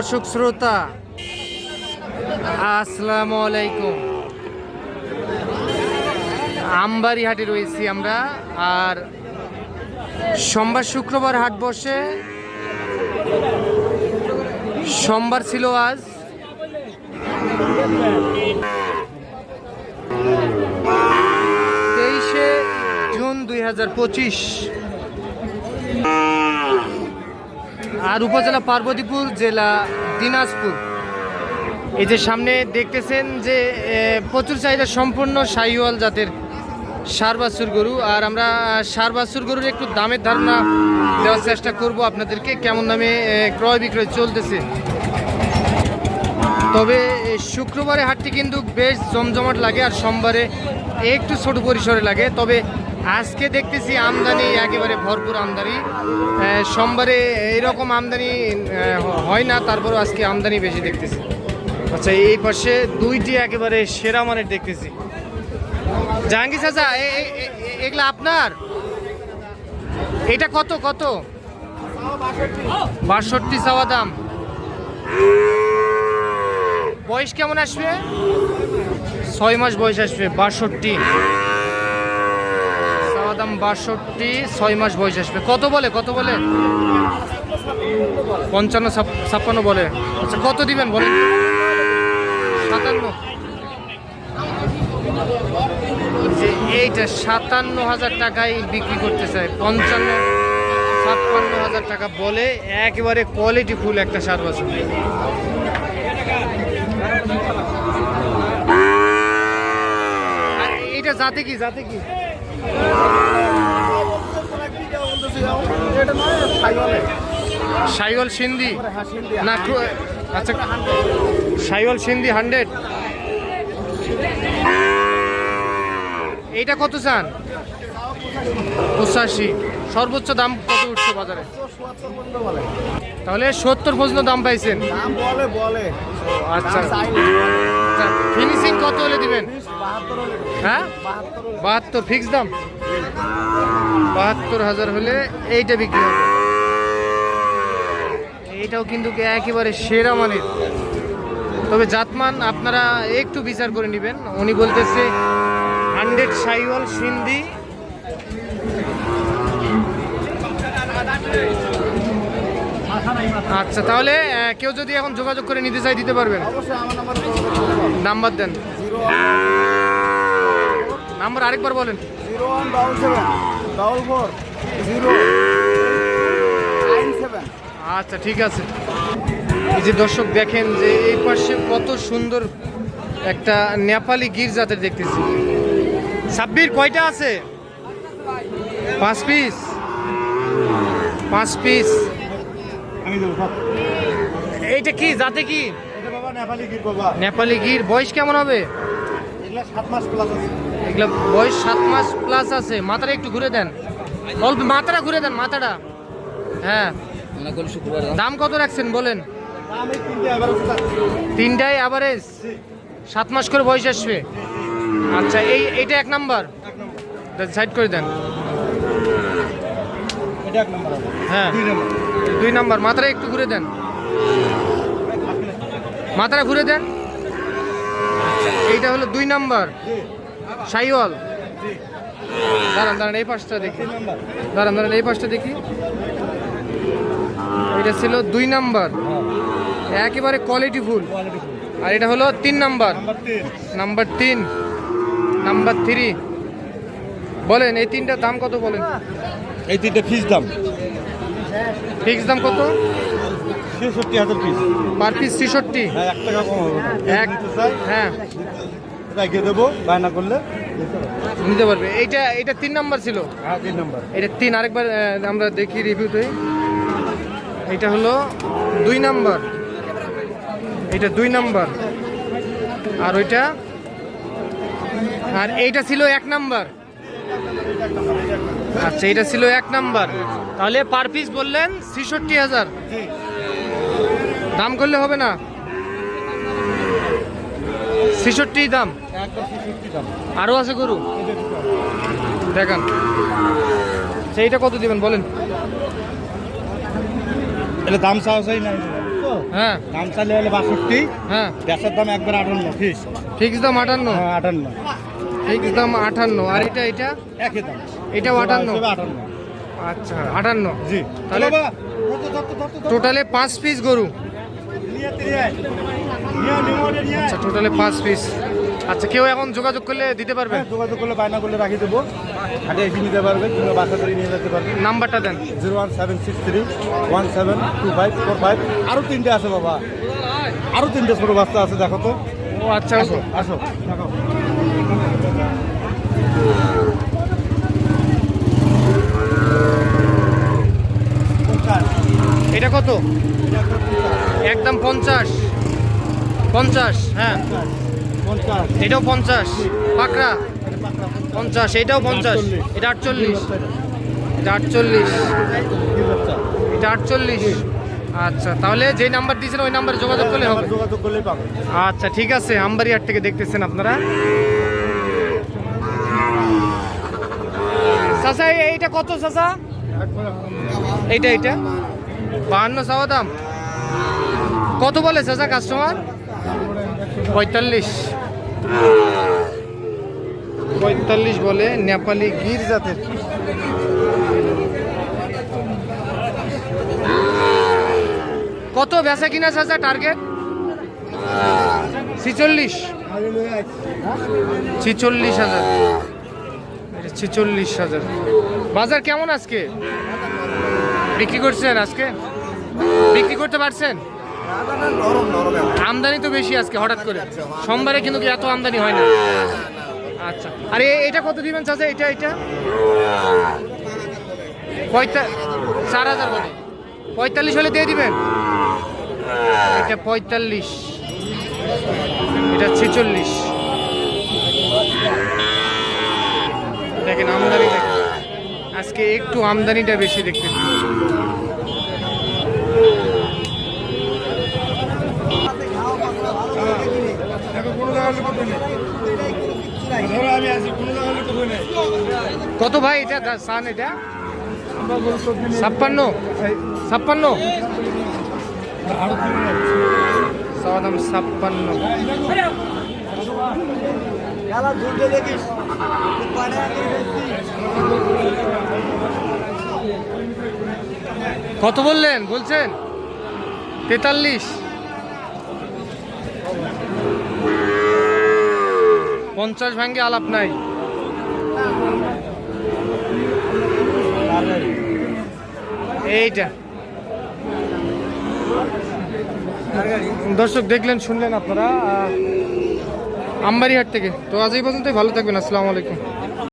দর্শক শ্রোতা, আসসালামু আলাইকুম। আমবাড়ি হাটে রয়েছি আমরা, আর সোমবার শুক্রবার হাট বসে। সোমবার ছিল আজ। তেইশে জুন দুই হাজার পঁচিশ। আর উপজেলা পার্বতীপুর, জেলা দিনাজপুর। এই যে সামনে দেখতেছেন যে প্রচুর চাহিদা সম্পূর্ণ সাইওয়াল জাতের সার বাছুর গরু। আর আমরা সার বাছুর গরুর একটু দামের ধারণা দেওয়ার চেষ্টা করব আপনাদেরকে, কেমন দামে ক্রয় বিক্রয় চলতেছে। তবে শুক্রবারে হাটটি কিন্তু বেশ জমজমাট লাগে, আর সোমবারে একটু ছোট পরিসরে লাগে। তবে আজকে দেখতেছি আমদানি একেবারে ভরপুর আমদানি। সোমবারে এইরকম আমদানি হয় না, তারপরও আজকে আমদানি বেশি দেখতেছি। আচ্ছা এই পাশে দুইটি একেবারে সেরা মানের দেখতেছি। জাহাঙ্গীর চাচা এগুলা আপনার? এটা কত কত? বাষট্টি চাওয়া দাম। বয়স কেমন আসবে? ছয় মাস বয়স আসবে, বাষট্টি। দাম বাষট্টি, ছয় মাস বয়স আসবে। কত বলে? কত বলে? পঞ্চান্ন ছাপ্পান্ন বলে। আচ্ছা কত দিবেন বলেন? সাতান্ন। এইটা সাতান্ন হাজার টাকায় বিক্রি করতে চাই পঞ্চান্ন, ছাপ্পান্ন হাজার টাকা বলে একেবারে কোয়ালিটি ফুল একটা সার বাছুর এইটা জাতে কি? জাতে কি? সাইওয়াল সিন্ধি? না আচ্ছা সাইওয়াল সিন্ধি হান্ড্রেড। এইটা কত চান? পঁচাশি। সর্বোচ্চ দাম কত উঠছে বাজারে? তাহলে সত্তর পর্যন্ত দাম পাইছেন। বলে বলে। আচ্ছা। ফিনিশিং কত হলে দিবেন? হ্যাঁ? বাহাত্তর ফিক্স দাম? বাহাত্তর হাজার হলে এইটা বিক্রি হবে। এইটাও কিন্তু একেবারে সেরা মানের। তবে জাতমান আপনারা একটু বিচার করে নেবেন। উনি বলতেছে হান্ড্রেড সাইওয়াল সিন্ধি আচ্ছা তাহলে কেউ যদি এখন যোগাযোগ করে নিতে চাই দিতে পারবেন। নাম্বার দেন। নাম্বার আরেকবার বলেন। আচ্ছা ঠিক আছে। এই যে দর্শক, দেখেন যে এই পাশে কত সুন্দর একটা নেপালি গির দেখতেছি। সাব্বির, কয়টা আছে? পাঁচ পিস পাঁচ পিস এইটা কি? জাতে কি? নেপালি গির বয়স কেমন হবে? এগুলা বয়স সাত মাস প্লাস আছে। মাথাটা একটু ঘুরে দেন। অল্প মাথাটা ঘুরে দেন মাথাটা। হ্যাঁ। দাম কত রাখছেন বলেন? দাম এই তিনটে এগারো তিনটায় অ্যাভারেজ সাত মাস করে বয়স আসবে? আচ্ছা এই এইটা এক নাম্বার সাইড করে দেন। এটা এক নম্বর হ্যাঁ। দুই নম্বর। দুই নাম্বার। মাথাটা একটু ঘুরে দেন। মাথাটা ঘুরে দেন। এইটা হলো দুই নাম্বার। সাইওয়াল। দাঁড়ান দাঁড়ান এই পাশটা দেখি। দাঁড়ান দাঁড়ান এই পাশটা দেখি। এটা ছিল দুই নাম্বার। একেবারে কোয়ালিটি ফুল আর এটা হলো তিন নাম্বার। নাম্বার তিন। নাম্বার তিন। নাম্বার থ্রি বলেন এই তিনটার দাম কত বলেন? এই তিনটে ফিস দাম। ফিক্স দাম কত? ছেষট্টি হাজার পিস পার পিস ছেষট্টি। হ্যাঁ এক টাকা কম হবে। না এক হ্যাঁ। রেখে দেবো বায়না করলে। নিতে পারবে। এইটা এটা তিন নাম্বার ছিল? হ্যাঁ তিন নম্বর। এটা তিন আরেকবার আমরা দেখি রিভিউ রিভিউতে এটা হলো দুই নাম্বার। এটা দুই নাম্বার। আর ওইটা আর এইটা ছিল এক নাম্বার। আচ্ছা এটা ছিল এক নাম্বার। তাহলে পার পিস বললেন ছেষট্টি হাজার। দাম করলে হবে না? ছেষট্টি দাম। আরও আছে গরু? দেখান। সেইটা কত দিবেন বলেন? এটা দাম চাওয়া চাই হ্যাঁ। দাম চালিয়ে হলে বাষট্টি। হ্যাঁ। গ্যাসের দাম একবার আটান্ন ফিস ফিক্স দাম আটান্ন। হ্যাঁ আটান্ন। ফিক্স দাম আটান্ন। আর এটা এটা? একই দাম। এটাও আটান্ন? আচ্ছা আটান্ন। জি। তাহলে। টোটালে পাঁচ পিস গরু। আচ্ছা টোটালে পাঁচ পিস। আচ্ছা কেউ এখন যোগাযোগ করলে দিতে পারবে? হ্যাঁ, যোগাযোগ করলে বায়না করলে রাখি দেবো। হাটে এসে নিতে পারবে কিংবা বাসা করে নিয়ে যেতে পারবে। নাম্বারটা দেন। Zero one seven six three one seven two five four five. আরও তিনটে আছে বাবা। আরও তিনটে ছোটো বাচ্চা আছে দেখো তো। ও আচ্ছা আসো আসো। দেখো এটা কত? একদম পঞ্চাশ। পঞ্চাশ হ্যাঁ। এটাও পঞ্চাশ। পাকড়া? পঞ্চাশ এটাও পঞ্চাশ। এটা আটচল্লিশ। এটা আটচল্লিশ। এটা আটচল্লিশ। আচ্ছা তাহলে যে নাম্বার দিয়েছেন ওই নাম্বারে যোগাযোগ করলে হবে। যোগাযোগ করলেই পাবে আচ্ছা ঠিক আছে আমবাড়ি হাট থেকে দেখতেছেন আপনারা। চাচা এ- এইটা কত চাচা? এইটা এইটা। বাহান্ন চাওয়া দাম। কত বলে চাচা কাস্টমার পঁয়তাল্লিশ। পঁয়তাল্লিশ বলে নেপালি গির জাতের। কত বেচা কিনা চাচা টার্গেট ছিচল্লিশ। ছিচল্লিশ হাজার। এটা ছিচল্লিশ হাজার। বাজার কেমন আজকে? বিক্রি করছেন আজকে? বিক্রি করতে পারছেন? আমদানি তো বেশি আজকে, হঠাৎ করে। সোমবারে কিন্তু এত আমদানি হয় না। আচ্ছা। আর, এটা কত দিবেন চাচা? এটা এটা? চার হাজার বলে। পঁয়তাল্লিশ হলে দিয়ে দিবেন? এটা পঁয়তাল্লিশ। এটা ছেচল্লিশ। দেখেন দেখেন আজকে একটু আমদানিটা বেশি দেখতে কত ভাই এটা? সান এটা? ছাপ্পান্ন? ছাপ্পান্ন? চাওয়া ছাপ্পান্ন। খেলা দেখিস। কত বললেন? বলছেন? তেতাল্লিশ। পঞ্চাশ ভাঙ্গে আলাপ নাই। এইটা। দর্শক দেখলেন শুনলেন আপনারা। আহ, আমবাড়িহাট থেকে। তো আজ এই পর্যন্তই। ভালো থাকবেন। আসসালামু আলাইকুম।